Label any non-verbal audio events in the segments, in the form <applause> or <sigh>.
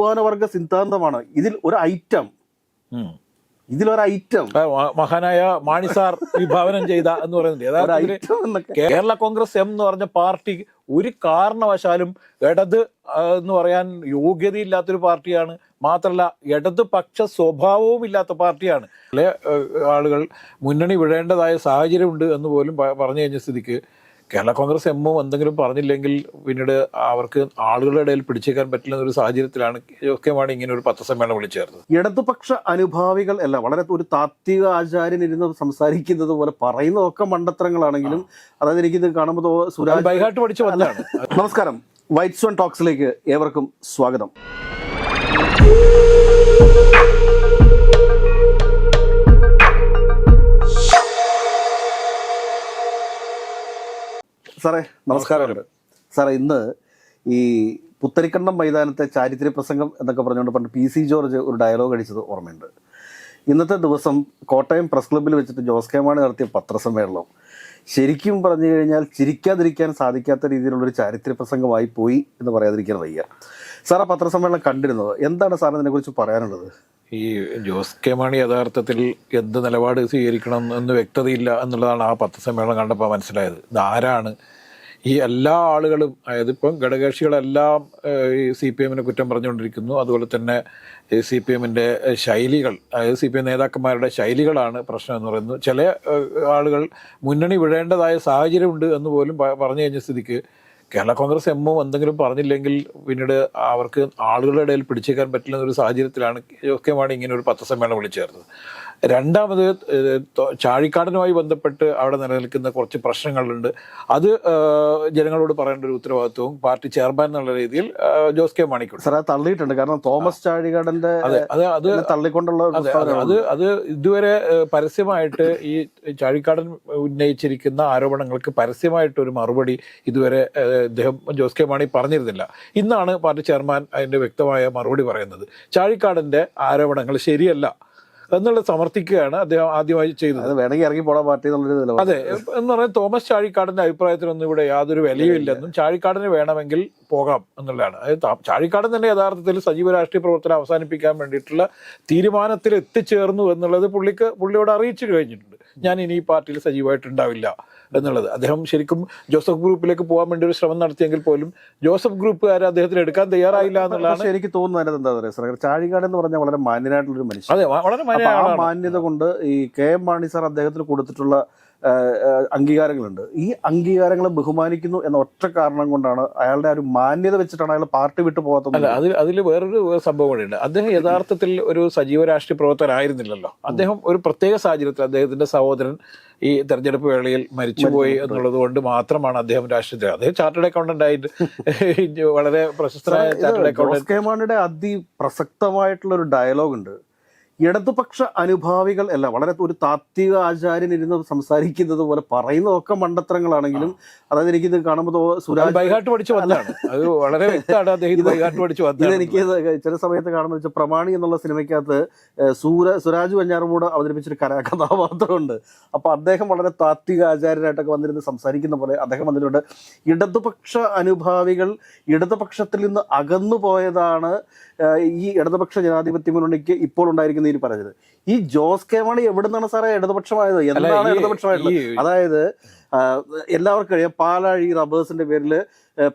അധ്വാന വർഗ സിദ്ധാന്തമാണ്. ഇതിൽ ഒരു ഐറ്റം ഇതിലൊരൈറ്റം ഇതിലൊരു ഐറ്റം മഹാനായ മാണിസാർ വിഭാവനം ചെയ്ത എന്ന് പറയുന്നത് കേരള കോൺഗ്രസ് എം എന്ന് പറഞ്ഞ പാർട്ടി ഒരു കാരണവശാലും ഇടത് എന്ന് പറയാൻ യോഗ്യതയില്ലാത്തൊരു പാർട്ടിയാണ്. മാത്രമല്ല ഇടതുപക്ഷ സ്വഭാവവും ഇല്ലാത്ത പാർട്ടിയാണ്. ആളുകൾ മുന്നണി വിടേണ്ടതായ സാഹചര്യമുണ്ട് എന്ന് പോലും പറഞ്ഞു കഴിഞ്ഞ സ്ഥിതിക്ക് കേരള കോൺഗ്രസ് എമ്മും എന്തെങ്കിലും പറഞ്ഞില്ലെങ്കിൽ പിന്നീട് അവർക്ക് ആളുകളുടെ ഇടയിൽ പിടിച്ചേക്കാൻ പറ്റില്ല എന്നൊരു സാഹചര്യത്തിലാണ് ജോസ് മാണി ഇങ്ങനെ ഒരു പത്രസമ്മേളനം വിളിച്ചു ചേർത്തത് ഇടതുപക്ഷ അനുഭാവികൾ അല്ല വളരെ ഒരു താത്വിക ആചാര്യൻ ഇരുന്ന് സംസാരിക്കുന്നത് പോലെ പറയുന്നതൊക്കെ മണ്ടത്തരങ്ങളാണെങ്കിലും അതായത് എനിക്കിത് കാണുമ്പോൾ സുരാജ് ബൈഹാട്ട് പഠിച്ചു വന്നതാണ് നമസ്കാരം. വൈറ്റ് സോൺ ടോക്സിലേക്ക് ഏവർക്കും സ്വാഗതം. സാറേ നമസ്കാരം. സാറേ ഇന്ന് ഈ പുത്തരിക്കണ്ടം മൈതാനത്തെ ചാരിത്ര്യ പ്രസംഗം എന്നൊക്കെ പറഞ്ഞുകൊണ്ട് പണ്ട് പി സി ജോർജ് ഒരു ഡയലോഗ് അടിച്ചത് ഓർമ്മയുണ്ട്. ഇന്നത്തെ ദിവസം കോട്ടയം പ്രസ് ക്ലബ്ബിൽ വെച്ചിട്ട് ജോസ് കെ മാണി നടത്തിയ പത്രസമ്മേളനം. ശരിക്കും പറഞ്ഞു കഴിഞ്ഞാൽ ചിരിക്കാതിരിക്കാൻ സാധിക്കാത്ത രീതിയിലുള്ളൊരു ചാരിത്ര്യ പ്രസംഗമായി പോയി എന്ന് പറയാതിരിക്കാൻ വയ്യ. സാർ ആ പത്രസമ്മേളനം കണ്ടിരുന്നത് എന്താണ് സാറിന് ഇതിനെക്കുറിച്ച് പറയാനുള്ളത്? ഈ ജോസ് കെ മാണി യഥാർത്ഥത്തിൽ എന്ത് നിലപാട് സ്വീകരിക്കണം എന്ന് വ്യക്തതയില്ല എന്നുള്ളതാണ് ആ പത്രസമ്മേളനം കണ്ടപ്പോൾ മനസ്സിലായത്. ഇതാരാണ്? ഈ എല്ലാ ആളുകളും അതായത് ഇപ്പം ഘടകകക്ഷികളെല്ലാം ഈ സി പി എമ്മിനെ കുറ്റം പറഞ്ഞുകൊണ്ടിരിക്കുന്നു. അതുപോലെ തന്നെ സി പി എമ്മിന്റെ ശൈലികൾ അതായത് സി പി എം നേതാക്കന്മാരുടെ ശൈലികളാണ് പ്രശ്നം എന്ന് പറയുന്നത്. ചില ആളുകൾ മുന്നണി വിടേണ്ടതായ സാഹചര്യമുണ്ട് എന്ന് പോലും പറഞ്ഞു കഴിഞ്ഞ സ്ഥിതിക്ക് കേരള കോൺഗ്രസ് എമ്മും എന്തെങ്കിലും പറഞ്ഞില്ലെങ്കിൽ പിന്നീട് അവർക്ക് ആളുകളുടെ ഇടയിൽ പിടിച്ചേക്കാൻ പറ്റില്ല എന്നൊരു സാഹചര്യത്തിലാണ് ജോസ് ഇങ്ങനെ ഒരു പത്രസമ്മേളനം വിളിച്ചു ചേർത്തത് രണ്ടാമത് ചാഴിക്കാടനുമായി ബന്ധപ്പെട്ട് അവിടെ നിലനിൽക്കുന്ന കുറച്ച് പ്രശ്നങ്ങളുണ്ട്. അത് ജനങ്ങളോട് പറയേണ്ട ഒരു ഉത്തരവാദിത്വവും പാർട്ടി ചെയർമാൻ എന്നുള്ള രീതിയിൽ ജോസ് കെ മാണിക്കുണ്ട്. സാർ അത് തള്ളിയിട്ടുണ്ട്. കാരണം തോമസ് ചാഴികാടന്റെ അതെ അത് തള്ളിക്കൊണ്ടുള്ള അതെ അതെ. ഇതുവരെ പരസ്യമായിട്ട് ഈ ചാഴിക്കാടൻ ഉന്നയിച്ചിരിക്കുന്ന ആരോപണങ്ങൾക്ക് പരസ്യമായിട്ട് ഒരു മറുപടി ഇതുവരെ ഇദ്ദേഹം ജോസ് കെ മാണി പറഞ്ഞിരുന്നില്ല. ഇന്നാണ് പാർട്ടി ചെയർമാൻ അതിന്റെ വ്യക്തമായ മറുപടി പറയുന്നത്. ചാഴിക്കാടന്റെ ആരോപണങ്ങൾ ശരിയല്ല. എന്നുള്ളത് സമർത്ഥിക്കുകയാണ് അദ്ദേഹം ആദ്യമായി ചെയ്തത്. അത് വേണമെങ്കിൽ ഇറങ്ങി പോടാൻ പാർട്ടി എന്നുള്ളൊരു നിലപാട്. അതെ എന്ന് പറഞ്ഞാൽ തോമസ് ചാഴിക്കാടന്റെ അഭിപ്രായത്തിനൊന്നും ഇവിടെ യാതൊരു വിലയുമില്ലെന്നും ചാഴിക്കാടന് വേണമെങ്കിൽ പോകാം എന്നുള്ളതാണ്. അതായത് ചാഴിക്കാടൻ തന്നെ യഥാർത്ഥത്തിൽ സജീവ രാഷ്ട്രീയ പ്രവർത്തനം അവസാനിപ്പിക്കാൻ വേണ്ടിയിട്ടുള്ള തീരുമാനത്തിൽ എത്തിച്ചേർന്നു എന്നുള്ളത് പുള്ളിക്ക് പുള്ളിയോട് അറിയിച്ചു കഴിഞ്ഞിട്ടുണ്ട്. ഞാൻ ഇനി ഈ പാർട്ടിയിൽ സജീവമായിട്ടുണ്ടാവില്ല എന്നുള്ളത്. അദ്ദേഹം ശരിക്കും ജോസഫ് ഗ്രൂപ്പിലേക്ക് പോകാൻ വേണ്ടി ഒരു ശ്രമം നടത്തിയെങ്കിൽ പോലും ജോസഫ് ഗ്രൂപ്പുകാർ അദ്ദേഹത്തിന് എടുക്കാൻ തയ്യാറായില്ല എന്നുള്ളതാണ് എനിക്ക് തോന്നുന്നത് എന്താ പറയുക? ചാഴികാട് എന്ന് പറഞ്ഞാൽ വളരെ മാന്യനായിട്ടുള്ള ഒരു മനുഷ്യൻ. അതെ വളരെ ആ. മാന്യത കൊണ്ട് ഈ കെ എം മാണി സാർ അദ്ദേഹത്തിന് കൊടുത്തിട്ടുള്ള അംഗീകാരങ്ങളുണ്ട്. ഈ അംഗീകാരങ്ങളെ ബഹുമാനിക്കുന്നു എന്ന ഒറ്റ കാരണം കൊണ്ടാണ് അയാളുടെ ആ ഒരു മാന്യത വെച്ചിട്ടാണ് അയാൾ പാർട്ടി വിട്ടു പോകാത്തത്. അല്ല അതിൽ അതിൽ വേറൊരു സംഭവം കൂടിയുണ്ട്. അദ്ദേഹം യഥാർത്ഥത്തിൽ ഒരു സജീവ രാഷ്ട്രീയ പ്രവർത്തകനായിരുന്നില്ലല്ലോ. അദ്ദേഹം ഒരു പ്രത്യേക സാഹചര്യത്തിൽ അദ്ദേഹത്തിന്റെ സഹോദരൻ ഈ തെരഞ്ഞെടുപ്പ് വേളയിൽ മരിച്ചുപോയി എന്നുള്ളത് കൊണ്ട് മാത്രമാണ് അദ്ദേഹം രാഷ്ട്രീയത്തിൽ. അദ്ദേഹം ചാർട്ടേഡ് അക്കൗണ്ടന്റ് ആയിട്ട് <laughs> വളരെ പ്രശസ്തനായ ചാർട്ടേഡ് അക്കൗണ്ടന്റ്. ജോസ് കെ മാണിയുടെ അതിപ്രസക്തമായിട്ടുള്ള ഒരു ഡയലോഗ് ഉണ്ട് ഇടതുപക്ഷ അനുഭാവികൾ അല്ല വളരെ ഒരു താത്വിക ആചാര്യൻ ഇരുന്ന് സംസാരിക്കുന്നത് പോലെ പറയുന്നതൊക്കെ മണ്ടത്തരങ്ങളാണെങ്കിലും അതായത് എനിക്ക് കാണുമ്പോൾ സുരാജ് ബൈഹാട്ട് പഠിച്ചു വന്നതാണ് അത് വളരെ ഇത് ഇതെനിക്ക് ഇത് ചില സമയത്ത് കാണുമ്പോൾ വെച്ചാൽ പ്രമാണി എന്നുള്ള സിനിമയ്ക്കകത്ത് സൂര സുരാജ് വഞ്ഞാറുമൂട് അവതരിപ്പിച്ചൊരു കരാ കഥാപാത്രമുണ്ട്. അപ്പൊ അദ്ദേഹം വളരെ താത്വിക ആചാര്യനായിട്ടൊക്കെ വന്നിരുന്ന് സംസാരിക്കുന്ന പോലെ അദ്ദേഹം വന്നിട്ടുണ്ട്. ഇടതുപക്ഷ അനുഭാവികൾ ഇടതുപക്ഷത്തിൽ നിന്ന് അകന്നു പോയതാണ് ഈ ഇടതുപക്ഷ ജനാധിപത്യ മുന്നണിക്ക് ഇപ്പോൾ ഉണ്ടായിരിക്കുന്ന ഈ പറഞ്ഞത്. ഈ ജോസ് കെ മാണി എവിടെ നിന്നാണ് സാറേ ഇടതുപക്ഷമായത്? എന്താണ് ഇടതുപക്ഷമായിട്ടുള്ളത്? അതായത് എല്ലാവർക്കും അറിയാം പാലാഴി റബ്ബേഴ്സിന്റെ പേരിൽ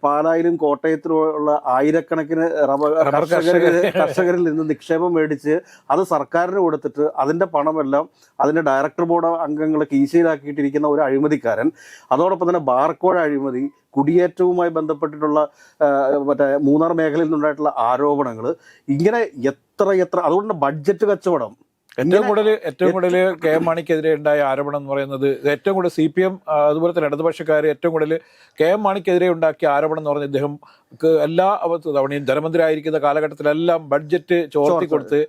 പാലായിലും കോട്ടയത്തിലും ഉള്ള ആയിരക്കണക്കിന് റബ്ബർ കർഷകരിൽ കർഷകർ. കർഷകരിൽ നിന്ന് നിക്ഷേപം മേടിച്ച് അത് സർക്കാരിന് കൊടുത്തിട്ട് അതിന്റെ പണമെല്ലാം അതിന്റെ ഡയറക്ടർ ബോർഡ് അംഗങ്ങൾ കീശയിലാക്കിയിട്ടിരിക്കുന്ന ഒരു അഴിമതിക്കാരൻ. അതോടൊപ്പം തന്നെ ബാർക്കോഴ അഴിമതി കുടിയേറ്റവുമായി ബന്ധപ്പെട്ടിട്ടുള്ള മറ്റേ മൂന്നാർ മേഖലയിൽ നിന്നുണ്ടായിട്ടുള്ള ആരോപണങ്ങൾ ഇങ്ങനെ എത്ര എത്ര അതുകൊണ്ട് ബഡ്ജറ്റ് കച്ചവടം. ഏറ്റവും കൂടുതൽ ഏറ്റവും കൂടുതൽ കെ എം മാണിക്കെതിരെ ഉണ്ടായ ആരോപണം എന്ന് പറയുന്നത് ഏറ്റവും കൂടുതൽ സി പി എം അതുപോലെ തന്നെ ഇടതുപക്ഷക്കാർ ഏറ്റവും കൂടുതൽ കെ എം മാണിക്കെതിരെ ഉണ്ടാക്കിയ ആരോപണം എന്ന് പറഞ്ഞാൽ ഇദ്ദേഹം എല്ലാ തവണയും ധനമന്ത്രി ആയിരിക്കുന്ന കാലഘട്ടത്തിലെല്ലാം ബഡ്ജറ്റ് ചോർത്തി കൊടുത്ത്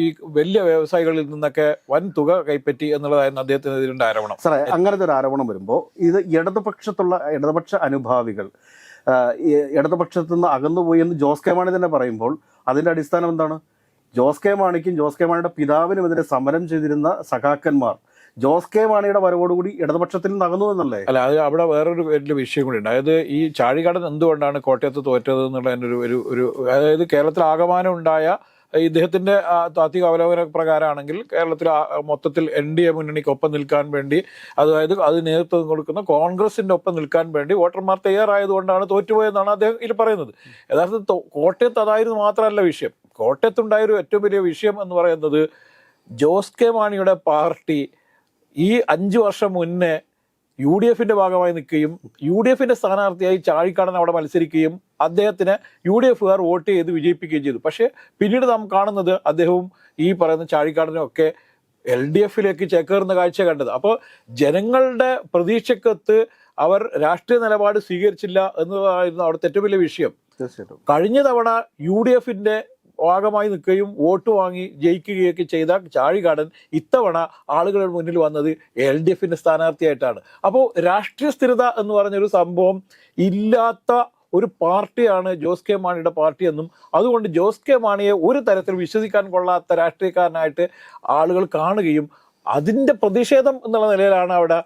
ഈ വലിയ വ്യവസായികളിൽ നിന്നൊക്കെ വൻ തുക കൈപ്പറ്റി എന്നുള്ളതായിരുന്നു അദ്ദേഹത്തിനെതിരെ ആരോപണം. സാറേ അങ്ങനത്തെ ഒരു ആരോപണം വരുമ്പോൾ ഇത് ഇടതുപക്ഷത്തുള്ള ഇടതുപക്ഷ അനുഭാവികൾ ഇടതുപക്ഷത്തു നിന്ന് അകന്നുപോയി എന്ന് ജോസ് കെ മാണി തന്നെ പറയുമ്പോൾ അതിന്റെ അടിസ്ഥാനം എന്താണ്? ജോസ് കെ മാണിക്കും ജോസ് കെ മാണിയുടെ പിതാവിനും എതിരെ സമരം ചെയ്തിരുന്ന സഖാക്കന്മാർ ജോസ് കെ മാണിയുടെ വരവോടുകൂടി ഇടതുപക്ഷത്തിൽ നകന്നു എന്നല്ലേ? അല്ല അത് അവിടെ വേറൊരു വലിയ വിഷയം കൂടി ഉണ്ട്. അതായത് ഈ ചാഴികടൻ എന്തുകൊണ്ടാണ് കോട്ടയത്ത് തോറ്റത് എന്നുള്ളതിന്റെ ഒരു ഒരു ഒരു അതായത് കേരളത്തിൽ ആകമാനം ഉണ്ടായ ഇദ്ദേഹത്തിന്റെ താത്വിക അവലോകന പ്രകാരമാണെങ്കിൽ കേരളത്തിൽ മൊത്തത്തിൽ എൻ ഡി എ മുന്നണിക്ക് ഒപ്പം നിൽക്കാൻ വേണ്ടി അതായത് അത് നേതൃത്വം കൊടുക്കുന്ന കോൺഗ്രസിന്റെ ഒപ്പം നിൽക്കാൻ വേണ്ടി വോട്ടർമാർ തയ്യാറായതുകൊണ്ടാണ് തോറ്റുപോയെന്നാണ് അദ്ദേഹം ഇതിൽ പറയുന്നത്. യഥാർത്ഥത്തിൽ കോട്ടയത്ത് അതായിരുന്നു മാത്രമല്ല വിഷയം. കോട്ടയത്തുണ്ടായ ഒരു ഏറ്റവും വലിയ വിഷയം എന്ന് പറയുന്നത് ജോസ് കെ മാണിയുടെ പാർട്ടി ഈ അഞ്ചു വർഷം മുന്നേ യു ഡി എഫിന്റെ ഭാഗമായി നിൽക്കുകയും യു ഡി എഫിന്റെ സ്ഥാനാർത്ഥിയായി ചാഴിക്കാടൻ അവിടെ മത്സരിക്കുകയും അദ്ദേഹത്തിന് യു ഡി എഫുകാർ വോട്ട് ചെയ്ത് വിജയിപ്പിക്കുകയും ചെയ്തു. പക്ഷേ പിന്നീട് നാം കാണുന്നത് അദ്ദേഹവും ഈ പറയുന്ന ചാഴിക്കാടനും ഒക്കെ എൽ ഡി എഫിലേക്ക് ചേക്കേറുന്ന കാഴ്ച കണ്ടത്. അപ്പോൾ ജനങ്ങളുടെ പ്രതീക്ഷക്കത്ത് അവർ രാഷ്ട്രീയ നിലപാട് സ്വീകരിച്ചില്ല എന്നതായിരുന്നു അവിടുത്തെ ഏറ്റവും വലിയ വിഷയം. കഴിഞ്ഞ തവണ യു ഡി എഫിന്റെ ഭാഗമായി നിൽക്കുകയും വോട്ട് വാങ്ങി ജയിക്കുകയൊക്കെ ചെയ്ത ചാഴികാടൻ ഇത്തവണ ആളുകളുടെ മുന്നിൽ വന്നത് എൽ ഡി എഫിന്റെ സ്ഥാനാർത്ഥിയായിട്ടാണ്. അപ്പോൾ രാഷ്ട്രീയ സ്ഥിരത എന്ന് പറഞ്ഞൊരു സംഭവം ഇല്ലാത്ത ഒരു പാർട്ടിയാണ് ജോസ് കെ മാണിയുടെ പാർട്ടി എന്നും അതുകൊണ്ട് ജോസ് കെ മാണിയെ ഒരു തരത്തിൽ വിശ്വസിക്കാൻ കൊള്ളാത്ത രാഷ്ട്രീയക്കാരനായിട്ട് ആളുകൾ കാണുകയും അതിന്റെ പ്രതിഷേധം എന്നുള്ള നിലയിലാണ് അവിടെ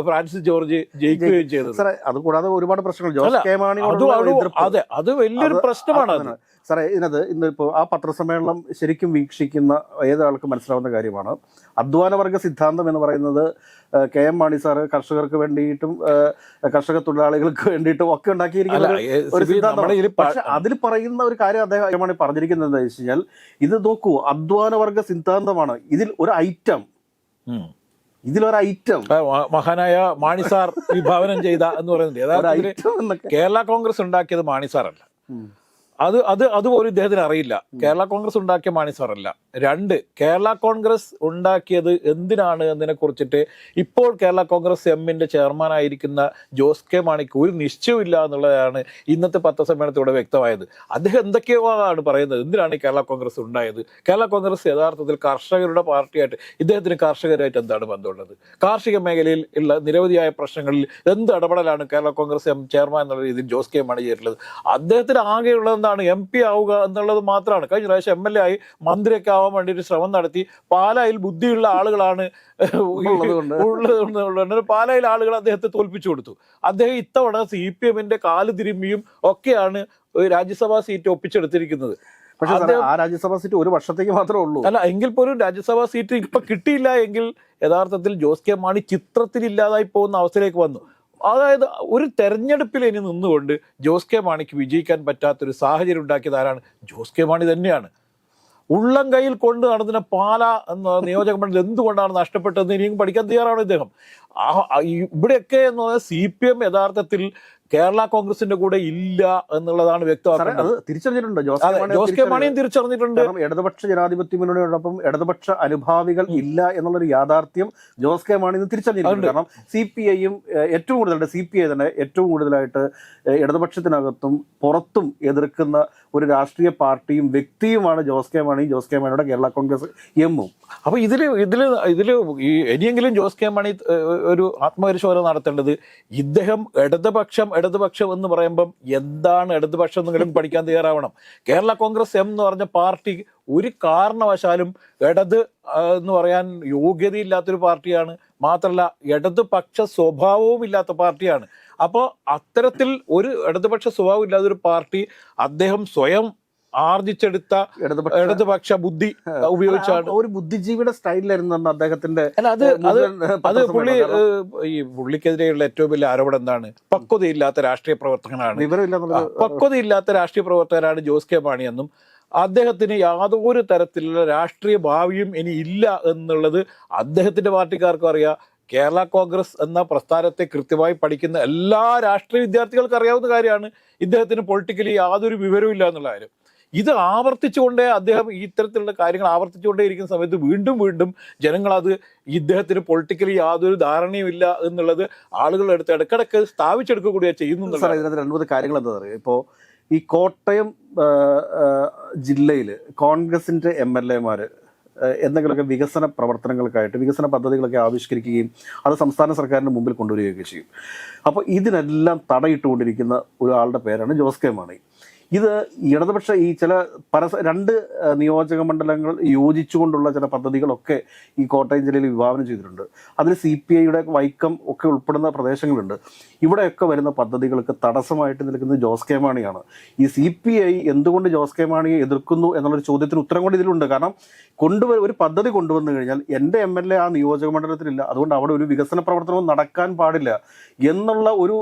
ഫ്രാൻസിസ് ജോർജ് ജയിക്കുകയും ചെയ്തത്. സാറേ അത് കൂടാതെ ഒരുപാട് പ്രശ്നങ്ങൾ. കെ അതും അതും വലിയൊരു പ്രശ്നമാണ്. സാറേ ഇതിനകത്ത് ഇന്നിപ്പോ ആ പത്രസമ്മേളനം ശരിക്കും വീക്ഷിക്കുന്ന ഏതൊരാൾക്കും മനസ്സിലാവുന്ന കാര്യമാണ്. അധ്വാനവർഗ സിദ്ധാന്തം എന്ന് പറയുന്നത് കെ എം മാണി സാറ് കർഷകർക്ക് വേണ്ടിയിട്ടും കർഷക തൊഴിലാളികൾക്ക് വേണ്ടിയിട്ടും ഒക്കെ ഉണ്ടാക്കിയിരിക്കുന്ന ഒരു- സിദ്ധാന്തമാണ്. പക്ഷെ അതിൽ പറയുന്ന ഒരു കാര്യം അദ്ദേഹം കെ മാണി പറഞ്ഞിരിക്കുന്നത് എന്താ വെച്ച് കഴിഞ്ഞാൽ ഇത് നോക്കൂ അധ്വാനവർഗ സിദ്ധാന്തമാണ്. ഇതിൽ ഒരു ഐറ്റം. ഇതിലൊരു ഐറ്റം മഹാനായ മാണിസാർ വിഭാവനം ചെയ്ത എന്ന് പറയുന്നത്. ഏതായാലും യഥാർത്ഥത്തിൽ കേരള കോൺഗ്രസ് ഉണ്ടാക്കിയത് മാണിസാറല്ല. ഉം. അത് അത് അതുപോലും ഇദ്ദേഹത്തിന് അറിയില്ല. കേരള കോൺഗ്രസ് ഉണ്ടാക്കിയ മാണിസാറല്ല. രണ്ട് കേരള കോൺഗ്രസ് ഉണ്ടാക്കിയത് എന്തിനാണ് എന്നതിനെ കുറിച്ചിട്ട് ഇപ്പോൾ കേരള കോൺഗ്രസ് എമ്മിന്റെ ചെയർമാനായിരിക്കുന്ന ജോസ് കെ മാണിക്ക് ഒരു നിശ്ചയമില്ല എന്നുള്ളതാണ് ഇന്നത്തെ പത്രസമ്മേളനത്തിലൂടെ വ്യക്തമായത്. അദ്ദേഹം എന്തൊക്കെയോ ആണ് പറയുന്നത്? എന്തിനാണ് ഈ കേരള കോൺഗ്രസ് ഉണ്ടായത്? കേരള കോൺഗ്രസ് യഥാർത്ഥത്തിൽ കർഷകരുടെ പാർട്ടിയായിട്ട് ഇദ്ദേഹത്തിന് കർഷകരായിട്ട് എന്താണ് ബന്ധമുള്ളത്? കാർഷിക മേഖലയിൽ ഉള്ള നിരവധിയായ പ്രശ്നങ്ങളിൽ എന്ത് ഇടപെടലാണ് കേരള കോൺഗ്രസ് എം ചെയർമാൻ എന്നുള്ള രീതിയിൽ ജോസ് കെ മാണി ചെയ്തിട്ടുള്ളത്? അദ്ദേഹത്തിന് ആകെയുള്ളതെന്താണ്? എം പി ആവുക എന്നുള്ളത് മാത്രമാണ്. കഴിഞ്ഞ പ്രാവശ്യം എം എൽ എ ആയി മന്ത്രിയൊക്കെ വേണ്ടി ഒരു ശ്രമം നടത്തി. പാലായിൽ ബുദ്ധിയുള്ള ആളുകളാണ് ഉള്ളതുകൊണ്ട്. ഉള്ളത് പാലായിൽ ആളുകൾ അദ്ദേഹത്തെ തോൽപ്പിച്ചു കൊടുത്തു. അദ്ദേഹം ഇത്തവണ സി പി എമ്മിന്റെ കാൽ തിരുമ്മിയും ഒക്കെയാണ് രാജ്യസഭാ സീറ്റ് ഒപ്പിച്ചെടുത്തിരിക്കുന്നത്. പക്ഷെ ആ രാജ്യസഭാ സീറ്റ് ഒരു വർഷത്തേക്ക് മാത്രമേ ഉള്ളൂ. അല്ല എങ്കിൽ പോലും രാജ്യസഭാ സീറ്റ് ഇപ്പൊ കിട്ടിയില്ല എങ്കിൽ യഥാർത്ഥത്തിൽ ജോസ് കെ മാണി ചിത്രത്തിൽ ഇല്ലാതായി പോകുന്ന അവസ്ഥയിലേക്ക് വന്നു. അതായത് ഒരു തെരഞ്ഞെടുപ്പിൽ ഇനി നിന്നുകൊണ്ട് ജോസ് കെ മാണിക്ക് വിജയിക്കാൻ പറ്റാത്തൊരു സാഹചര്യം ഉണ്ടാക്കിയത് ആരാണ്? ജോസ് കെ മാണി തന്നെയാണ്. ഉള്ളം കയ്യിൽ കൊണ്ട് നടന്നിന് പാല എന്ന നിയോജക മണ്ഡലം എന്തുകൊണ്ടാണ് നഷ്ടപ്പെട്ടതെന്ന് ഇനിയും പഠിക്കാൻ തയ്യാറാണ് ഇദ്ദേഹം. ഇവിടെയൊക്കെ എന്ന് പറഞ്ഞാൽ സി പി എം യഥാർത്ഥത്തിൽ കേരള കോൺഗ്രസിന്റെ കൂടെ ഇല്ല എന്നുള്ളതാണ് വ്യക്തമാക്കുന്നത് തിരിച്ചറിഞ്ഞിട്ടുണ്ട്. ജോസ് കെ. മാണിയും തിരിച്ചറിഞ്ഞിട്ടുണ്ട്. ഇടതുപക്ഷ ജനാധിപത്യ മുന്നണിയോടൊപ്പം ഇടതുപക്ഷ അനുഭാവികൾ ഇല്ല എന്നുള്ളൊരു യാഥാർത്ഥ്യം ജോസ് കെ മാണി തിരിച്ചറിഞ്ഞിട്ടുണ്ട്. കാരണം സി പി ഐയും ഏറ്റവും കൂടുതലായിട്ട് സി പി ഐ തന്നെ ഏറ്റവും കൂടുതലായിട്ട് ഇടതുപക്ഷത്തിനകത്തും പുറത്തും എതിർക്കുന്ന ഒരു രാഷ്ട്രീയ പാർട്ടിയും വ്യക്തിയുമാണ് ജോസ് കെ മാണി. ജോസ് കെ മാണിയുടെ കേരള കോൺഗ്രസ് എമ്മും. അപ്പൊ ഇതിൽ ഇതിൽ ഇതിൽ ഈ ഇനിയെങ്കിലും ജോസ് കെ മാണി ഒരു ആത്മപരിശോധന നടത്തേണ്ടത് ഇദ്ദേഹം ഇടതുപക്ഷം ഇടതുപക്ഷം എന്ന് പറയുമ്പം എന്താണ് ഇടതുപക്ഷം എന്നെങ്കിലും പഠിക്കാൻ തയ്യാറാവണം. കേരള കോൺഗ്രസ് എം എന്ന് പറഞ്ഞ പാർട്ടി ഒരു കാരണവശാലും ഇടത് എന്ന് പറയാൻ യോഗ്യതയില്ലാത്തൊരു പാർട്ടിയാണ്. മാത്രമല്ല ഇടതുപക്ഷ സ്വഭാവവും ഇല്ലാത്ത പാർട്ടിയാണ്. അപ്പോൾ അത്തരത്തിൽ ഒരു ഇടതുപക്ഷ സ്വഭാവം ഇല്ലാത്തൊരു പാർട്ടി അദ്ദേഹം സ്വയം ആർജിച്ചെടുത്ത ഇടതുപക്ഷ ബുദ്ധി ഉപയോഗിച്ചാണ്. ഒരു ബുദ്ധിജീവിയുടെ സ്റ്റൈലിലായിരുന്നു അദ്ദേഹത്തിന്റെ അല്ല അത് അത് പുള്ളി ഈ പുള്ളിക്കെതിരെയുള്ള ഏറ്റവും വലിയ ആരോപണം എന്താണ്? പക്വതയില്ലാത്ത രാഷ്ട്രീയ പ്രവർത്തകനാണ്. പക്വതയില്ലാത്ത രാഷ്ട്രീയ പ്രവർത്തകനാണ് ജോസ് കെ മാണി എന്നും അദ്ദേഹത്തിന് യാതൊരു തരത്തിലുള്ള രാഷ്ട്രീയ ഭാവിയും ഇനി ഇല്ല എന്നുള്ളത് അദ്ദേഹത്തിന്റെ പാർട്ടിക്കാർക്കും അറിയാം. കേരള കോൺഗ്രസ് എന്ന പ്രസ്ഥാനത്തെ കൃത്യമായി പഠിക്കുന്ന എല്ലാ രാഷ്ട്രീയ വിദ്യാർത്ഥികൾക്കും അറിയാവുന്ന കാര്യമാണ്. ഇദ്ദേഹത്തിന് പൊളിറ്റിക്കലി യാതൊരു വിവരവും ഇല്ല എന്നുള്ള കാര്യം. ഇത് ആവർത്തിച്ചുകൊണ്ടേ അദ്ദേഹം ഇത്തരത്തിലുള്ള കാര്യങ്ങൾ ആവർത്തിച്ചുകൊണ്ടേ ഇരിക്കുന്ന സമയത്ത് വീണ്ടും വീണ്ടും ജനങ്ങൾ അത് ഇദ്ദേഹത്തിന് പൊളിറ്റിക്കലി യാതൊരു ധാരണയുമില്ല എന്നുള്ളത് ആളുകളുടെ അടുത്ത് ഇടക്കിടക്ക് സ്ഥാപിച്ചെടുക്കുക കൂടിയാണ് ചെയ്യുന്നു സാർ. ഇതിനകത്ത് രണ്ട് കാര്യങ്ങൾ എന്താ പറയുക? ഇപ്പോൾ ഈ കോട്ടയം ജില്ലയിൽ കോൺഗ്രസിന്റെ എം എൽ എമാര് എന്തെങ്കിലുമൊക്കെ വികസന പ്രവർത്തനങ്ങൾക്കായിട്ട് വികസന പദ്ധതികളൊക്കെ ആവിഷ്കരിക്കുകയും അത് സംസ്ഥാന സർക്കാരിന് മുമ്പിൽ കൊണ്ടുവരികയൊക്കെ ചെയ്യും. അപ്പോൾ ഇതിനെല്ലാം തടയിട്ടുകൊണ്ടിരിക്കുന്ന ഒരാളുടെ പേരാണ് ജോസ് കെ മാണി. ഇത് ഇടതുപക്ഷ ഈ ചില പരസ രണ്ട് നിയോജക മണ്ഡലങ്ങൾ യോജിച്ചുകൊണ്ടുള്ള ചില പദ്ധതികളൊക്കെ ഈ കോട്ടയം ജില്ലയിൽ വിഭാവനം ചെയ്തിട്ടുണ്ട്. അതിൽ സി പി ഐയുടെ വൈക്കം ഒക്കെ ഉൾപ്പെടുന്ന പ്രദേശങ്ങളുണ്ട്. ഇവിടെയൊക്കെ വരുന്ന പദ്ധതികൾക്ക് തടസ്സമായിട്ട് നിൽക്കുന്നത് ജോസ് കെ മാണിയാണ്. ഈ സി പി ഐ എന്തുകൊണ്ട് ജോസ് കെ മാണിയെ എതിർക്കുന്നു എന്നുള്ളൊരു ചോദ്യത്തിന് ഉത്തരം കൊണ്ട് ഇതിലുണ്ട്. കാരണം കൊണ്ടുവരും ഒരു പദ്ധതി കൊണ്ടുവന്നു കഴിഞ്ഞാൽ എന്റെ എം എൽ എ ആ നിയോജക മണ്ഡലത്തിലില്ല. അതുകൊണ്ട് അവിടെ ഒരു വികസന പ്രവർത്തനവും നടക്കാൻ പാടില്ല. എന്നുള്ള ഒരു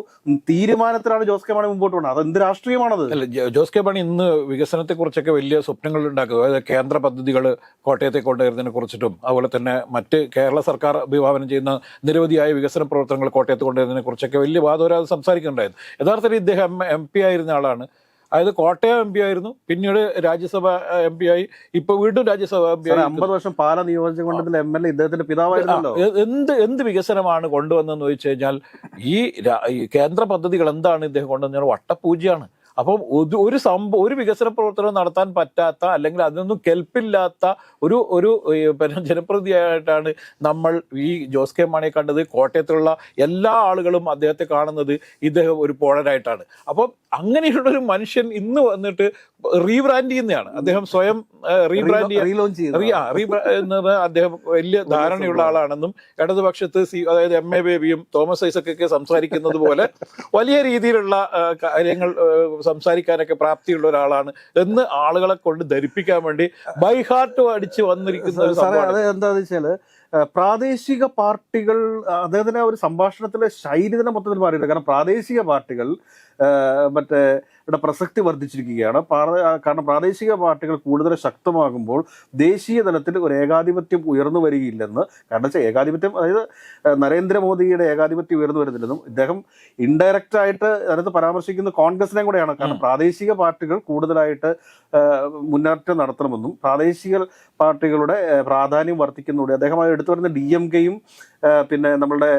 തീരുമാനത്തിലാണ് ജോസ് കെ മാണി മുമ്പോട്ട് പോകുന്നത് അത് എന്ത് രാഷ്ട്രീയമാണത് ജോസ് കെ മാണി ഇന്ന് വികസനത്തെ കുറിച്ചൊക്കെ വലിയ സ്വപ്നങ്ങൾ ഉണ്ടാക്കുക അതായത് കേന്ദ്ര പദ്ധതികൾ കോട്ടയത്തെ കൊണ്ടുവരുന്നതിനെ കുറിച്ചിട്ടും അതുപോലെ തന്നെ മറ്റ് കേരള സർക്കാർ അഭിഭാവനം ചെയ്യുന്ന നിരവധിയായ വികസന പ്രവർത്തനങ്ങൾ കോട്ടയത്ത് കൊണ്ടുവരുന്നതിനെ കുറിച്ചൊക്കെ വലിയ വാദോരാതെ സംസാരിക്കുന്നുണ്ടായിരുന്നു. യഥാർത്ഥത്തിൽ ഇദ്ദേഹം എം പി ആയിരുന്ന ആളാണ്. അതായത് കോട്ടയം എം പി ആയിരുന്നു. പിന്നീട് രാജ്യസഭ എം പി ആയി. ഇപ്പൊ വീണ്ടും രാജ്യസഭ എം പി ആയി അമ്പത് വർഷം പാല നിയോജക മണ്ഡലത്തിലെ എം എൽ എ ഇദ്ദേഹത്തിന്റെ പിതാവായിരുന്നല്ലോ. എന്ത് എന്ത് വികസനമാണ് കൊണ്ടുവന്നതെന്ന് ചോദിച്ചു കഴിഞ്ഞാൽ ഈ കേന്ദ്ര പദ്ധതികൾ എന്താണ് ഇദ്ദേഹം കൊണ്ടുവന്നത്? വട്ടപൂജയാണ് അപ്പം ഒരു സംഭവം ഒരു വികസന പ്രവർത്തനം നടത്താൻ പറ്റാത്ത അല്ലെങ്കിൽ അതിനൊന്നും കെൽപ്പില്ലാത്ത ഒരു ഒരു ജനപ്രതിയായിട്ടാണ് നമ്മൾ ഈ ജോസ് കെ മാണിയെ കണ്ടത്. കോട്ടയത്തുള്ള എല്ലാ ആളുകളും അദ്ദേഹത്തെ കാണുന്നത് ഇദ്ദേഹം ഒരു പോഴനായിട്ടാണ് അപ്പം അങ്ങനെയുള്ള ഒരു മനുഷ്യൻ ഇന്ന് വന്നിട്ട് റീബ്രാൻഡ് ചെയ്യുന്നതാണ് അദ്ദേഹം സ്വയം റീബ്രാൻഡ് ചെയ്യുന്നത് അദ്ദേഹം വലിയ ധാരണയുള്ള ആളാണെന്നും ഇടതുപക്ഷത്ത് സി അതായത് എം എ ബേബിയും തോമസ് ഐസക്കൊക്കെ സംസാരിക്കുന്നത് പോലെ വലിയ രീതിയിലുള്ള കാര്യങ്ങൾ സംസാരിക്കാനൊക്കെ പ്രാപ്തിയുള്ള ഒരാളാണ് എന്ന് ആളുകളെ കൊണ്ട് ധരിപ്പിക്കാൻ വേണ്ടി ബൈ ഹാർട്ട് അടിച്ച് വന്നിരിക്കുന്ന അത് പ്രാദേശിക പാർട്ടികൾ അദ്ദേഹത്തിന് ആ ഒരു സംഭാഷണത്തിലെ ശൈലി തന്നെ മൊത്തത്തിൽ മാറിയിട്ടുണ്ട്. കാരണം പ്രാദേശിക പാർട്ടികൾ മറ്റേ ഇവിടെ പ്രസക്തി വർദ്ധിച്ചിരിക്കുകയാണ്. കാരണം പ്രാദേശിക പാർട്ടികൾ കൂടുതൽ ശക്തമാകുമ്പോൾ ദേശീയ തലത്തിൽ ഒരു ഏകാധിപത്യം ഉയർന്നു വരികയില്ലെന്ന് കാരണം വെച്ചാൽ ഏകാധിപത്യം അതായത് നരേന്ദ്രമോദിയുടെ ഏകാധിപത്യം ഉയർന്നു വരുന്നില്ലെന്നും ഇദ്ദേഹം ഇൻഡയറക്റ്റ് ആയിട്ട് അതിനകത്ത് പരാമർശിക്കുന്ന കോൺഗ്രസിനെ കൂടെയാണ്. കാരണം പ്രാദേശിക പാർട്ടികൾ കൂടുതലായിട്ട് മുന്നേറ്റം നടത്തണമെന്നും പ്രാദേശിക പാർട്ടികളുടെ പ്രാധാന്യം വർദ്ധിക്കുന്നതോടെ അദ്ദേഹം എടുത്തു വരുന്ന ഡി എം കെയും പിന്നെ നമ്മളുടെ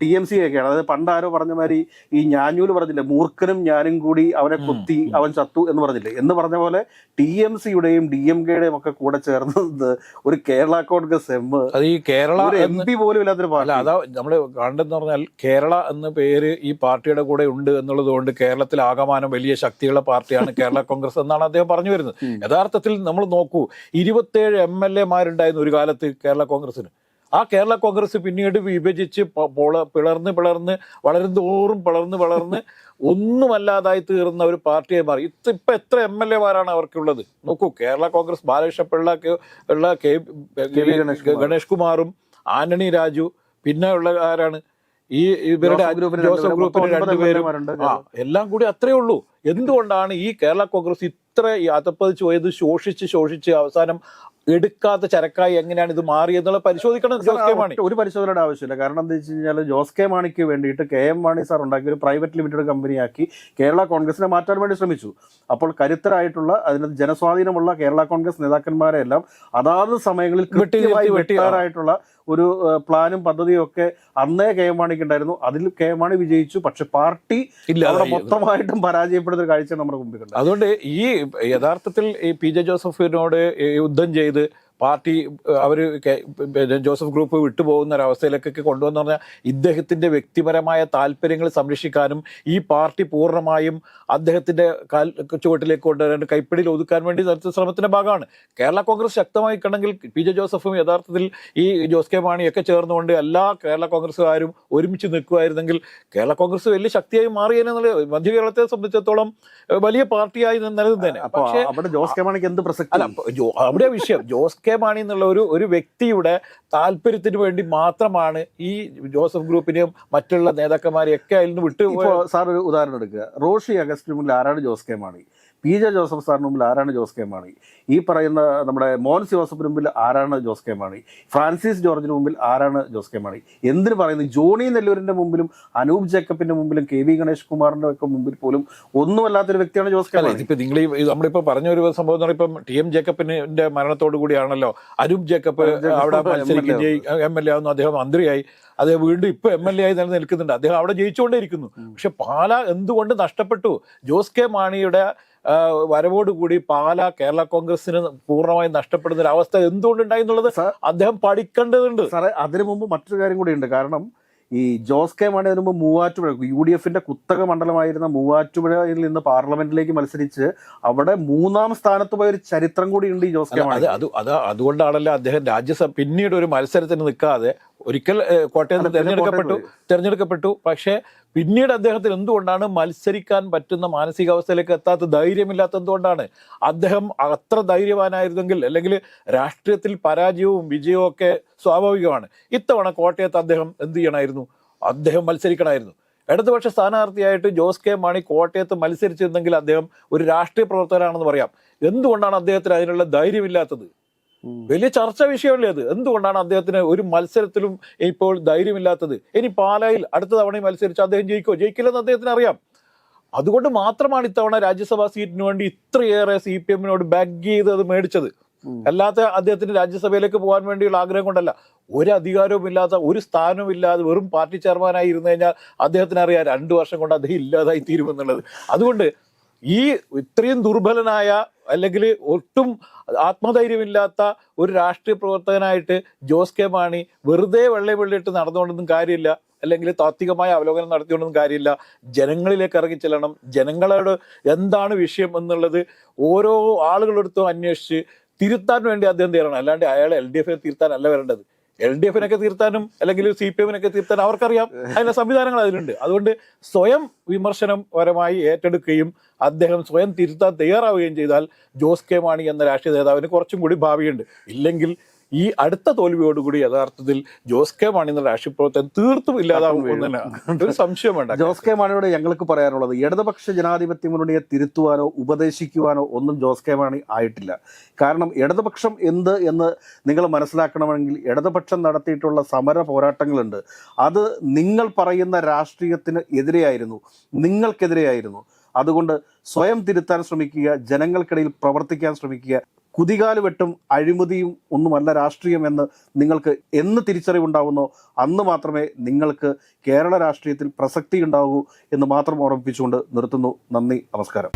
ടി എം സി ഒക്കെയാണ്. അതായത് പണ്ട് ആരോ പറഞ്ഞ മാതിരി ഈ ഞാഞ്ഞൂൽ പറഞ്ഞില്ലേ മൂർഖനും ഞാനും കൂടി അവനെ കൊത്തി അവൻ ചത്തു എന്ന് പറഞ്ഞില്ലേ? എന്ന് പറഞ്ഞ പോലെ ടി എം സിയുടെയും ഡി എം കെയുടെയും ഒക്കെ കൂടെ ചേർന്നത് ഒരു കേരള കോൺഗ്രസ് എം. അത് ഈ കേരള എം പി പോലും ഇല്ലാത്തൊരു പാർട്ടി. അതാ നമ്മൾ കണ്ടെന്ന് പറഞ്ഞാൽ കേരള എന്ന പേര് ഈ പാർട്ടിയുടെ കൂടെ ഉണ്ട് എന്നുള്ളത് കൊണ്ട് കേരളത്തിൽ ആകമാനം വലിയ ശക്തിയുള്ള പാർട്ടിയാണ് കേരള കോൺഗ്രസ് എന്നാണ് അദ്ദേഹം പറഞ്ഞു വരുന്നത്. യഥാർത്ഥത്തിൽ നമ്മൾ നോക്കൂ ഇരുപത്തേഴ് എം എൽ എമാരുണ്ടായിരുന്നു ഒരു കാലത്ത് കേരള കോൺഗ്രസിന് ആ കേരള കോൺഗ്രസ് പിന്നീട് വിഭജിച്ച് പിളർന്ന് പിളർന്ന് വളരും തോറും പിളർന്ന് വളർന്ന് <laughs> ഒന്നുമല്ലാതായി തീർന്ന ഒരു പാർട്ടിയായി മാറി. ഇത് ഇപ്പം എത്ര എം എൽ എമാരാണ് അവർക്കുള്ളത്? നോക്കൂ കേരള കോൺഗ്രസ് ബാലകൃഷ്ണ പിള്ള കെ- ഉള്ള കെ ഗണേഷ് കുമാറും ആന്റണി രാജു പിന്നെ ഉള്ള ആരാണ്? ഈ ഇവരുടെ ജോസഫ് ഗ്രൂപ്പിന് രണ്ടുപേരും. ആ എല്ലാം കൂടി അത്രേ ഉള്ളൂ. എന്തുകൊണ്ടാണ് ഈ കേരള കോൺഗ്രസ് ഇത്ര അതപ്പതിച്ച് പോയത് ശോഷിച്ച് ശോഷിച്ച് അവസാനം എടുക്കാത്ത ചരക്കായി എങ്ങനെയാണ് ഇത് മാറിയെന്നുള്ള പരിശോധിക്കണം ജോസ് കെ മാണി ഒരു പരിശോധനയുടെ ആവശ്യമില്ല. കാരണം എന്താ വെച്ച് കഴിഞ്ഞാൽ ജോസ് കെ മാണിക്ക് വേണ്ടിയിട്ട് കെ എം മാണി സാർ ഉണ്ടാക്കിയ ഒരു പ്രൈവറ്റ് ലിമിറ്റഡ് കമ്പനിയാക്കി കേരള കോൺഗ്രസിനെ മാറ്റാൻ വേണ്ടി ശ്രമിച്ചു. അപ്പോൾ കരുത്തരായിട്ടുള്ള അതിന് ജനസ്വാധീനമുള്ള കേരള കോൺഗ്രസ് നേതാക്കന്മാരെ എല്ലാം അതാത് സമയങ്ങളിൽ കൃത്യമായി നിർത്തി, വെട്ടി, ആ. വെട്ടാറായിട്ടുള്ള ഒരു പ്ലാനും പദ്ധതിയും ഒക്കെ അന്നേ കെ എം മാണിക്ക് ഉണ്ടായിരുന്നു. അതിൽ കെ എം മാണി വിജയിച്ചു. പക്ഷെ പാർട്ടി അവിടെ മൊത്തമായിട്ടും പരാജയപ്പെടുന്ന ഒരു കാഴ്ച നമ്മുടെ മുമ്പിൽ അതുകൊണ്ട് ഈ യഥാർത്ഥത്തിൽ ഈ പി ജെ ജോസഫിനോട് യുദ്ധം ചെയ്ത് പാർട്ടി അവർ ജോസഫ് ഗ്രൂപ്പ് വിട്ടുപോകുന്ന ഒരവസ്ഥയിലേക്കൊക്കെ കൊണ്ടുവന്നു പറഞ്ഞാൽ ഇദ്ദേഹത്തിന്റെ വ്യക്തിപരമായ താല്പര്യങ്ങൾ സംരക്ഷിക്കാനും ഈ പാർട്ടി പൂർണമായും അദ്ദേഹത്തിന്റെ കാൽ ചുവട്ടിലേക്ക് കൊണ്ടുവരാൻ കൈപ്പിടിയിൽ ഒതുക്കാൻ വേണ്ടി നടത്തിയ ശ്രമത്തിന്റെ ഭാഗമാണ്. കേരള കോൺഗ്രസ് ശക്തമായി കണ്ടെങ്കിൽ പി ജെ ജോസഫും യഥാർത്ഥത്തിൽ ഈ ജോസ് കെ മാണിയൊക്കെ ചേർന്നുകൊണ്ട് എല്ലാ കേരള കോൺഗ്രസ്സുകാരും ഒരുമിച്ച് നിൽക്കുമായിരുന്നെങ്കിൽ കേരള കോൺഗ്രസ് വലിയ ശക്തിയായി മാറിയെന്നുള്ള മധ്യ കേരളത്തെ സംബന്ധിച്ചിടത്തോളം വലിയ പാർട്ടിയായി നിലനിന്നേനെ അപ്പൊ പക്ഷേ അവിടെ ജോസ് കെ മാണിക്ക് എന്ത് പ്രസക്തി? അല്ല അവിടെ വിഷയം. ജോസ് കെ മാണി എന്നുള്ള ഒരു ഒരു വ്യക്തിയുടെ താല്പര്യത്തിന് വേണ്ടി മാത്രമാണ് ഈ ജോസഫ് ഗ്രൂപ്പിനെയും മറ്റുള്ള നേതാക്കന്മാരെയൊക്കെ അതിൽ നിന്ന് വിട്ടു സാർ ഒരു ഉദാഹരണം എടുക്കുക. റോഷി അഗസ്റ്റിന് മുന്നിൽ ആരാണ് Jose K Mani? P J Joseph സാറിന് മുമ്പിൽ ആരാണ് ജോസ് കെ മാണി? ഈ പറയുന്ന നമ്മുടെ മോൻസ് ജോസഫിന് മുമ്പിൽ ആരാണ് ജോസ് കെ മാണി? ഫ്രാൻസിസ് ജോർജിന് മുമ്പിൽ ആരാണ് ജോസ് കെ മാണി? എന്തിന് പറയുന്നത്? ജോണി നെല്ലൂരിന്റെ മുമ്പിലും അനൂപ് ജേക്കബിന്റെ മുമ്പിലും കെ വി ഗണേഷ് കുമാറിന്റെ ഒക്കെ മുമ്പിൽ പോലും ഒന്നുമല്ലാത്തൊരു വ്യക്തിയാണ് ജോസ് കെ ഇപ്പൊ മാണി. നിങ്ങൾ നമ്മളിപ്പോ പറഞ്ഞ ഒരു സംഭവം എന്ന് പറയുമ്പോൾ ടി എം ജേക്കബിന്റെ മരണത്തോടു കൂടിയാണല്ലോ അനൂപ് ജേക്കബ് അവിടെ മത്സരിക്കുകയും എം എൽ എ ആവുന്നു. അദ്ദേഹം മന്ത്രിയായി. അദ്ദേഹം വീണ്ടും ഇപ്പൊ എം എൽ എ ആയി നിലനിൽക്കുന്നുണ്ട്. അദ്ദേഹം അവിടെ ജയിച്ചുകൊണ്ടേയിരിക്കുന്നു. പക്ഷെ പാല എന്തുകൊണ്ട് നഷ്ടപ്പെട്ടു? ജോസ് കെ മാണിയുടെ വരവോടുകൂടി പാല കേരള കോൺഗ്രസിന് പൂർണമായും നഷ്ടപ്പെടുന്ന ഒരു അവസ്ഥ എന്തുകൊണ്ടുണ്ടായി എന്നുള്ളത് അദ്ദേഹം പഠിക്കേണ്ടതുണ്ട്. സാറേ അതിനു മുമ്പ് മറ്റൊരു കാര്യം കൂടിയുണ്ട് കാരണം ഈ ജോസ് കെ മാണി അതിനു മുമ്പ് മൂവാറ്റുപുഴ യു ഡി എഫിന്റെ കുത്തക മണ്ഡലമായിരുന്ന മൂവാറ്റുപുഴയിൽ നിന്ന് പാർലമെന്റിലേക്ക് മത്സരിച്ച് അവിടെ മൂന്നാം സ്ഥാനത്ത് പോയ ഒരു ചരിത്രം കൂടി ഉണ്ട് ഈ ജോസ് കെ മാണി അത് അത് അതുകൊണ്ടാണല്ലോ അദ്ദേഹം രാജ്യസഭ പിന്നീട് ഒരു മത്സരത്തിന് നിൽക്കാതെ ഒരിക്കൽ കോട്ടയത്ത് തിരഞ്ഞെടുക്കപ്പെട്ടു തെരഞ്ഞെടുക്കപ്പെട്ടു. പക്ഷേ പിന്നീട് അദ്ദേഹത്തിന് എന്തുകൊണ്ടാണ് മത്സരിക്കാൻ പറ്റുന്ന മാനസികാവസ്ഥയിലേക്ക് എത്താത്ത ധൈര്യമില്ലാത്ത എന്തുകൊണ്ടാണ് അദ്ദേഹം അത്ര ധൈര്യവാനായിരുന്നെങ്കിൽ അല്ലെങ്കിൽ രാഷ്ട്രീയത്തിൽ പരാജയവും വിജയവും ഒക്കെ സ്വാഭാവികമാണ്. ഇത്തവണ കോട്ടയത്ത് അദ്ദേഹം എന്ത് ചെയ്യണമായിരുന്നു അദ്ദേഹം മത്സരിക്കണമായിരുന്നു ഇടതുപക്ഷ സ്ഥാനാർത്ഥിയായിട്ട് ജോസ് കെ മാണി കോട്ടയത്ത് മത്സരിച്ചിരുന്നെങ്കിൽ അദ്ദേഹം ഒരു രാഷ്ട്രീയ പ്രവർത്തകനാണെന്ന് പറയാം. എന്തുകൊണ്ടാണ് അദ്ദേഹത്തിന് അതിനുള്ള ധൈര്യമില്ലാത്തത്. വലിയ ചർച്ച വിഷയമല്ലേ അത്? എന്തുകൊണ്ടാണ് അദ്ദേഹത്തിന് ഒരു മത്സരത്തിലും ഇപ്പോൾ ധൈര്യമില്ലാത്തത്? ഇനി പാലായിൽ അടുത്ത തവണ മത്സരിച്ച് അദ്ദേഹം ജയിക്കോ ജയിക്കില്ലെന്ന് അദ്ദേഹത്തിന് അറിയാം. അതുകൊണ്ട് മാത്രമാണ് ഇത്തവണ രാജ്യസഭാ സീറ്റിന് വേണ്ടി ഇത്രയേറെ സി പി എമ്മിനോട് ബാഗ് ചെയ്ത് അത് മേടിച്ചത്. അല്ലാത്ത അദ്ദേഹത്തിന് രാജ്യസഭയിലേക്ക് പോകാൻ വേണ്ടിയുള്ള ആഗ്രഹം കൊണ്ടല്ല. ഒരു അധികാരവും ഇല്ലാത്ത ഒരു സ്ഥാനവും ഇല്ലാതെ വെറും പാർട്ടി ചെയർമാനായി ഇരുന്നു കഴിഞ്ഞാൽ അദ്ദേഹത്തിന് അറിയാം രണ്ടു വർഷം കൊണ്ട് അദ്ദേഹം ഇല്ലാതായി തീരുമെന്നുള്ളത്. അതുകൊണ്ട് ഈ ഇത്രയും ദുർബലനായ അല്ലെങ്കിൽ ഒട്ടും ആത്മധൈര്യമില്ലാത്ത ഒരു രാഷ്ട്രീയ പ്രവർത്തകനായിട്ട് ജോസ് കെ മാണി വെറുതെ വെള്ളി വെള്ളിയിട്ട് നടന്നുകൊണ്ടൊന്നും കാര്യമില്ല. അല്ലെങ്കിൽ താത്വികമായ അവലോകനം നടത്തിക്കൊണ്ടൊന്നും കാര്യമില്ല. ജനങ്ങളിലേക്ക് ഇറങ്ങി ചെല്ലണം. ജനങ്ങളോട് എന്താണ് വിഷയം എന്നുള്ളത് ഓരോ ആളുകളെടുത്തും അന്വേഷിച്ച് തിരുത്താൻ വേണ്ടി അദ്ദേഹം തരണം അല്ലാണ്ട് അയാൾ എൽ ഡി എഫിനെ തിരുത്താനല്ല വരേണ്ടത്. എൽ ഡി എഫിനൊക്കെ തീർത്താനും അല്ലെങ്കിൽ സി പി എമ്മിനൊക്കെ തീർത്താനും അവർക്കറിയാം. അതിന്റെ സംവിധാനങ്ങൾ അതിലുണ്ട്. അതുകൊണ്ട് സ്വയം വിമർശനം പരമായി ഏറ്റെടുക്കുകയും അദ്ദേഹം സ്വയം തിരുത്താൻ തയ്യാറാവുകയും ചെയ്താൽ ജോസ് കെ മാണി എന്ന രാഷ്ട്രീയ നേതാവിന് കുറച്ചും കൂടി ഭാവിയുണ്ട്. ഇല്ലെങ്കിൽ ഈ അടുത്ത തോൽവിയോടുകൂടി യഥാർത്ഥത്തിൽ ജോസ് കെ മാണി എന്ന രാഷ്ട്രീയ പ്രവർത്തനം തീർത്തും ഇല്ലാതാവും എന്ന് ഒരു സംശയം വേണ്ട ജോസ് കെ മാണിയോട് ഞങ്ങൾക്ക് പറയാനുള്ളത് ഇടതുപക്ഷ ജനാധിപത്യ മുന്നണിയെ തിരുത്തുവാനോ ഉപദേശിക്കുവാനോ ഒന്നും ജോസ് കെ മാണി ആയിട്ടില്ല. കാരണം ഇടതുപക്ഷം എന്ത് എന്ന് നിങ്ങൾ മനസ്സിലാക്കണമെങ്കിൽ ഇടതുപക്ഷം നടത്തിയിട്ടുള്ള സമര പോരാട്ടങ്ങളുണ്ട്. അത് നിങ്ങൾ പറയുന്ന രാഷ്ട്രീയത്തിന് എതിരെയായിരുന്നു. നിങ്ങൾക്കെതിരെയായിരുന്നു. അതുകൊണ്ട് സ്വയം തിരുത്താൻ ശ്രമിക്കുക ജനങ്ങൾക്കിടയിൽ പ്രവർത്തിക്കാൻ ശ്രമിക്കുക കുതികാൽ വെട്ടും അഴിമതിയും ഒന്നുമല്ല രാഷ്ട്രീയം എന്ന് നിങ്ങൾക്ക് എന്ന് തിരിച്ചറിവുണ്ടാവുന്നോ അന്ന് മാത്രമേ നിങ്ങൾക്ക് കേരള രാഷ്ട്രീയത്തിൽ പ്രസക്തി ഉണ്ടാകൂ എന്ന് മാത്രം ഓർമ്മിപ്പിച്ചുകൊണ്ട് നിർത്തുന്നു. നന്ദി നമസ്കാരം.